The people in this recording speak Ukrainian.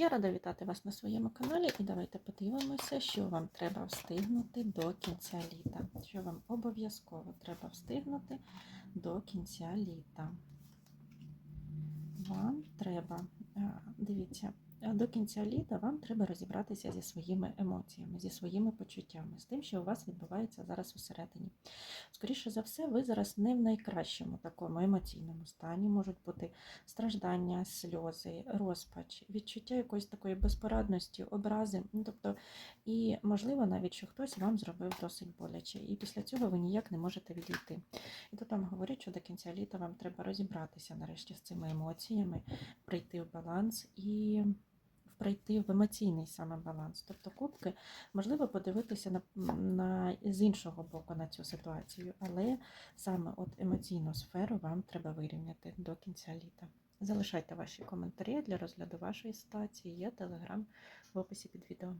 Я рада вітати вас на своєму каналі і давайте подивимося, що вам треба встигнути до кінця літа. Що вам обов'язково треба встигнути до кінця літа. Вам треба, дивіться, а до кінця літа вам треба розібратися зі своїми емоціями, зі своїми почуттями, з тим, що у вас відбувається зараз усередині. Скоріше за все, ви зараз не в найкращому такому емоційному стані. Можуть бути страждання, сльози, розпач, відчуття якоїсь такої безпорадності, образи. Ну, тобто, і можливо навіть, що хтось вам зробив досить боляче, і після цього ви ніяк не можете відійти. І тут вам говорять, що до кінця літа вам треба розібратися нарешті з цими емоціями, прийти в баланс і прийти в емоційний саме баланс. Тобто кубки, можливо, подивитися на, на з іншого боку на цю ситуацію, але саме от емоційну сферу вам треба вирівняти до кінця літа. Залишайте ваші коментарі для розгляду вашої ситуації. Є телеграм в описі під відео.